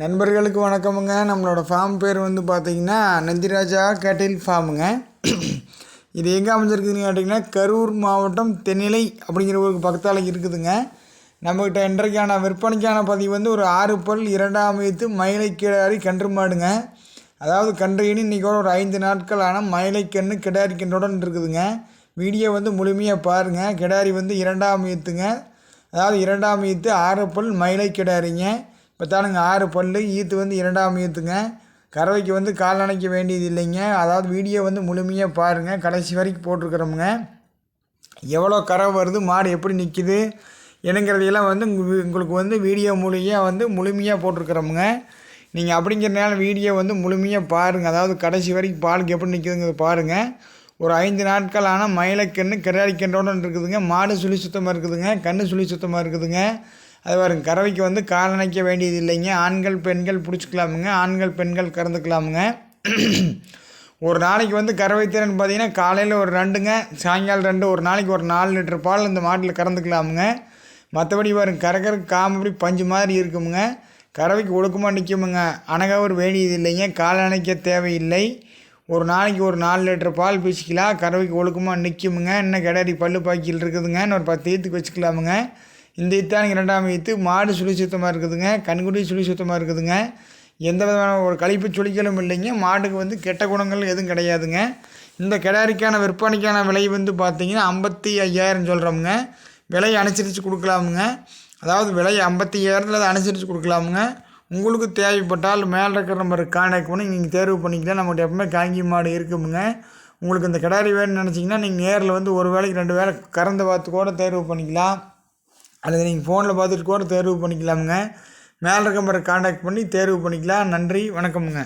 நண்பர்களுக்கு வணக்கமுங்க. நம்மளோட ஃபார்ம் பேர் வந்து பார்த்திங்கன்னா நந்திராஜா கேட்டில் ஃபார்முங்க இது எங்கே அமைஞ்சிருக்குதுன்னு கேட்டிங்கன்னா கரூர் மாவட்டம் தென்னிலை அப்படிங்கிற ஊருக்கு பக்கத்தால் இருக்குதுங்க. நம்மக்கிட்ட இன்றைக்கான விற்பனைக்கான பதிவு வந்து ஒரு ஆறு பல் இரண்டாம் வைத்து மயிலை கிடாரி கன்று மாடுங்க. அதாவது கன்றுகின்னு இன்றைக்கோட ஒரு ஐந்து நாட்களான மயிலை கன்று கிடாரி கன்றுடன் இருக்குதுங்க. வீடியோ வந்து முழுமையாக பாருங்கள் கிடாரி வந்து இரண்டாம் வயத்துங்க அதாவது இரண்டாம் ஈத்து ஆறு பல் மயிலை கிடாரிங்க இப்போ தானுங்க ஆறு பல் ஈத்து வந்து இரண்டாம் ஈத்துங்க. கறவைக்கு வந்து கால் அணைக்க வேண்டியது இல்லைங்க. அதாவது வீடியோ வந்து முழுமையாக பாருங்கள் கடைசி வரைக்கும் போட்டிருக்கிறோமுங்க. எவ்வளோ கறவை வருது மாடு எப்படி நிற்கிது என்னங்கிறதையெல்லாம் வந்து உங்களுக்கு வந்து வீடியோ மூலியாக வந்து முழுமையாக போட்டிருக்கிறோமுங்க. நீங்கள் அப்படிங்கிறனால வீடியோ வந்து முழுமையாக பாருங்கள் அதாவது கடைசி வரைக்கும் பாலுக்கு எப்படி நிற்குதுங்கிறத பாருங்கள் ஒரு ஐந்து நாட்கள் ஆனால் மயிலக்கன்று கிராடி கன்றோடு இருக்குதுங்க. மாடு சுழி சுத்தமாக இருக்குதுங்க. கன்று சுழி சுத்தமாக இருக்குதுங்க. அது பாருங்க கறவைக்கு வந்து காலணைக்க வேண்டியது இல்லைங்க. ஆண்கள் பெண்கள் பிடிச்சிக்கலாமுங்க. ஆண்கள் பெண்கள் கறந்துக்கலாமுங்க. ஒரு நாளைக்கு வந்து கறவை திறன் பார்த்திங்கன்னா காலையில் ஒரு ரெண்டுங்க சாயங்காலம் ரெண்டு ஒரு நாளைக்கு ஒரு நாலு லிட்டர் பால் இந்த மாட்டில் கறந்துக்கலாமுங்க. மற்றபடி பாருங்க கறக்கறக்கு காமப்படி பஞ்சு மாதிரி இருக்குமுங்க. கறவைக்கு ஒழுக்கமாக நிற்குமுங்க அணகவர் வேண்டியது இல்லைங்க. கால் அணைக்க தேவையில்லை. ஒரு நாளைக்கு ஒரு நாலு லிட்டர் பால் பீச்சிக்கலாம். கறவைக்கு ஒழுக்கமாக நிற்குமுங்க இன்னும் கிடாரி பல்லு பாக்கியில் இருக்குதுங்க. இன்னொரு பத்து ஈத்துக்கு வச்சுக்கலாமுங்க. இந்த இத்தானிக்கு ரெண்டாம் வைத்து மாடு சுழி சுத்தமாக இருக்குதுங்க கண்குடி சுழி சுத்தமாக இருக்குதுங்க. எந்த விதமான ஒரு கழிப்பு சுழிக்கலும் இல்லைங்க. மாட்டுக்கு வந்து கெட்ட குணங்கள் எதுவும் கிடையாதுங்க. இந்த கிடாரிக்கான விற்பனைக்கான விலை வந்து பார்த்திங்கன்னா ஐம்பத்தி ஐயாயிரம் சொல்கிறோமுங்க விலையை அனுசரித்து கொடுக்கலாமுங்க. அதாவது விலை ஐம்பத்தி ஐயாயிரத்தில் அதை அனுசரித்து கொடுக்கலாமுங்க. உங்களுக்கு தேவைப்பட்டால் மேலே இருக்கிற நம்பர் காண்டாக்ட் பண்ணி நீங்கள் தேர்வு பண்ணிக்கலாம் நம்மகிட்ட எப்பவுமே காங்கி மாடு இருக்குமுங்க. உங்களுக்கு இந்த கிடாரி வேணும்னு நினச்சிங்கன்னா நீங்கள் நேரில் வந்து ஒரு வேலைக்கு ரெண்டு வேலை கறந்து பார்த்து கூட தேர்வு பண்ணிக்கலாம். அல்லது நீங்கள் ஃபோனில் பார்த்துட்டு கூட தேர்வு பண்ணிக்கலாமுங்க. மேலே இருக்க மாதிரி காண்டாக்ட் பண்ணி தேர்வு பண்ணிக்கலாம். நன்றி வணக்கமுங்க.